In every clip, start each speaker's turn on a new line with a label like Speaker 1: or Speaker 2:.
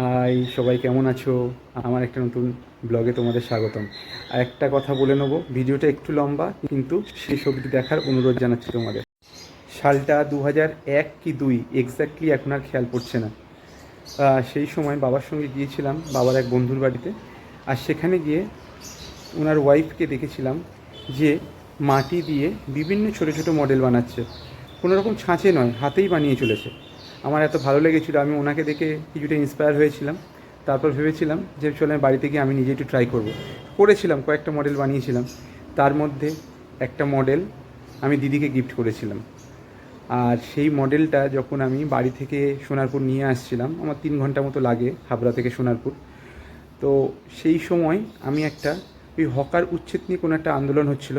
Speaker 1: High সবাই কেমন আছো? আমার একটা নতুন ব্লগে তোমাদের স্বাগতম। আর একটা কথা বলে নেব, ভিডিওটা একটু লম্বা, কিন্তু সেই ছবিটি দেখার অনুরোধ জানাচ্ছি তোমাদের। সালটা দু এক কি দুই? এক্স্যাক্টলি এখন আর খেয়াল পড়ছে না। সেই সময় বাবার সঙ্গে গিয়েছিলাম, বাবার এক বন্ধুর বাড়িতে। আর সেখানে গিয়ে ওনার ওয়াইফকে দেখেছিলাম যে মাটি দিয়ে বিভিন্ন ছোটো ছোটো মডেল বানাচ্ছে। কোনো রকম ছাঁচে নয়, হাতেই বানিয়ে চলেছে। আমার এত ভালো লেগেছিলো, আমি ওনাকে দেখে কিছুটা ইন্সপায়ার হয়েছিলাম। তারপর ভেবেছিলাম যে চলে আমি বাড়িতে গিয়ে আমি নিজে একটু ট্রাই করব। করেছিলাম, কয়েকটা মডেল বানিয়েছিলাম। তার মধ্যে একটা মডেল আমি দিদিকে গিফট করেছিলাম। আর সেই মডেলটা যখন আমি বাড়ি থেকে সোনারপুর নিয়ে আসছিলাম, আমার তিন ঘণ্টা মতো লাগে হাবড়া থেকে সোনারপুর। তো সেই সময় আমি একটা ওই হকার উচ্ছেদ নিয়ে কোনো একটা আন্দোলন হচ্ছিল।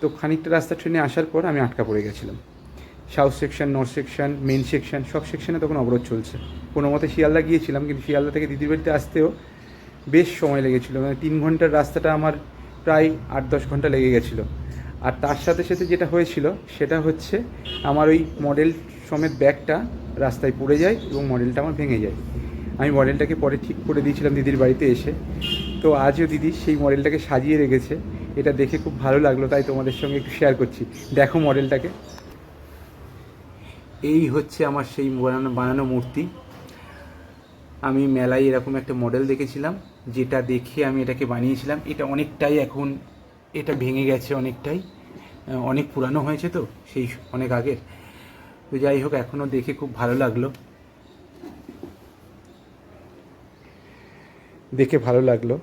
Speaker 1: তো খানিকটা রাস্তা ট্রেনে আসার পর আমি আটকা পড়ে গেছিলাম। South section, north section, main section, সব সেকশনে তখন অবরোধ চলছে। কোনো মতে শিয়ালদা গিয়েছিলাম, কিন্তু শিয়ালদা থেকে দিদির বাড়িতে আসতেও বেশ সময় লেগেছিলো। মানে তিন ঘণ্টার রাস্তাটা আমার প্রায় আট দশ ঘণ্টা লেগে গেছিল। আর তার সাথে সাথে যেটা হয়েছিল, সেটা হচ্ছে আমার ওই মডেল সমেত ব্যাগটা রাস্তায় পড়ে যায় এবং মডেলটা আমার ভেঙে যায়। আমি মডেলটাকে পরে ঠিক করে দিয়েছিলাম দিদির বাড়িতে এসে। তো আজও দিদি সেই মডেলটাকে সাজিয়ে রেখেছে। এটা দেখে খুব ভালো লাগল, তাই তোমাদের সঙ্গে একটু শেয়ার করছি। দেখো মডেলটাকে। এই হচ্ছে আমার সেই বানানো বানানো মূর্তি। আমি মেলায় এরকম একটা মডেল দেখেছিলাম, যেটা দেখে আমি এটাকে বানিয়েছিলাম। এটা অনেকটাই এখন, এটা ভেঙে গেছে অনেকটাই। অনেক পুরানো হয়েছে তো, সেই অনেক আগের। তো যাই হোক এখনও দেখে খুব ভালো লাগল। দেখে ভালো লাগল।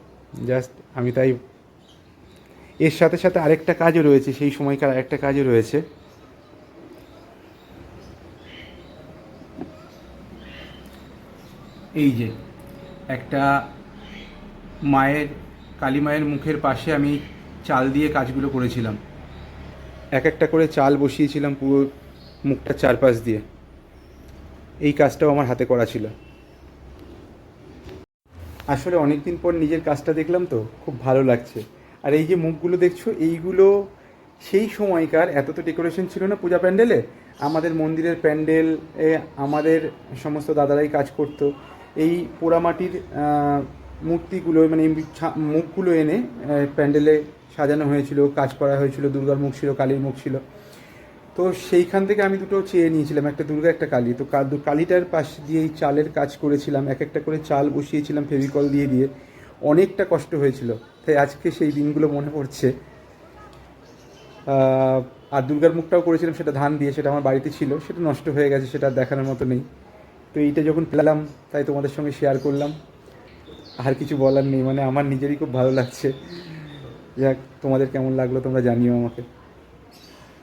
Speaker 1: জাস্ট আমি তাই, এর সাথে সাথে আরেকটা কাজও রয়েছে, সেই সময়কার আরেকটা কাজও রয়েছে। এই যে, একটা মায়ের, কালী মায়ের মুখের পাশে আমি চাল দিয়ে কাজগুলো করেছিলাম। এক একটা করে চাল বসিয়েছিলাম পুরো মুখটা চারপাশ দিয়ে। এই কাজটাও আমার হাতে করা ছিল। আসলে অনেক দিন পর নিজের কাজটা দেখলাম তো, খুব ভালো লাগছে। আর এই যে মুখগুলো দেখছ, এইগুলো সেই সময়কার এত তো ডেকোরেশন ছিল না পূজা প্যান্ডেলে? আমাদের মন্দিরের প্যান্ডেল আমাদের সমস্ত দাদারাই কাজ করতো। এই পোড়ামাটির মূর্তিগুলো মানে মুখগুলো এনে প্যান্ডেলে সাজানো হয়েছিল, কাজ করা হয়েছিল, দুর্গার মুখ ছিল, কালীর মুখ ছিল। তো সেইখান থেকে আমি দুটো চেয়ে নিয়েছিলাম, একটা দুর্গা, একটা কালী। তো কালীটার পাশ দিয়ে এই চালের কাজ করেছিলাম, এক একটা করে চাল বসিয়েছিলাম ফেভিকল দিয়ে দিয়ে। অনেকটা কষ্ট হয়েছিল, তাই আজকে সেই দিনগুলো মনে পড়ছে। আর দুর্গার মুখটাও করেছিলাম, সেটা ধান দিয়ে, সেটা আমার বাড়িতে ছিল, সেটা নষ্ট হয়ে গেছে, সেটা দেখানোর মতো নেই। তো এইটা যখন পেলাম, তাই তোমাদের সঙ্গে শেয়ার করলাম। আর কিছু বলার নেই মানে আমার নিজেরই খুব ভালো লাগছে। যাক, তোমাদের কেমন লাগল তোমরা জানিও আমাকে।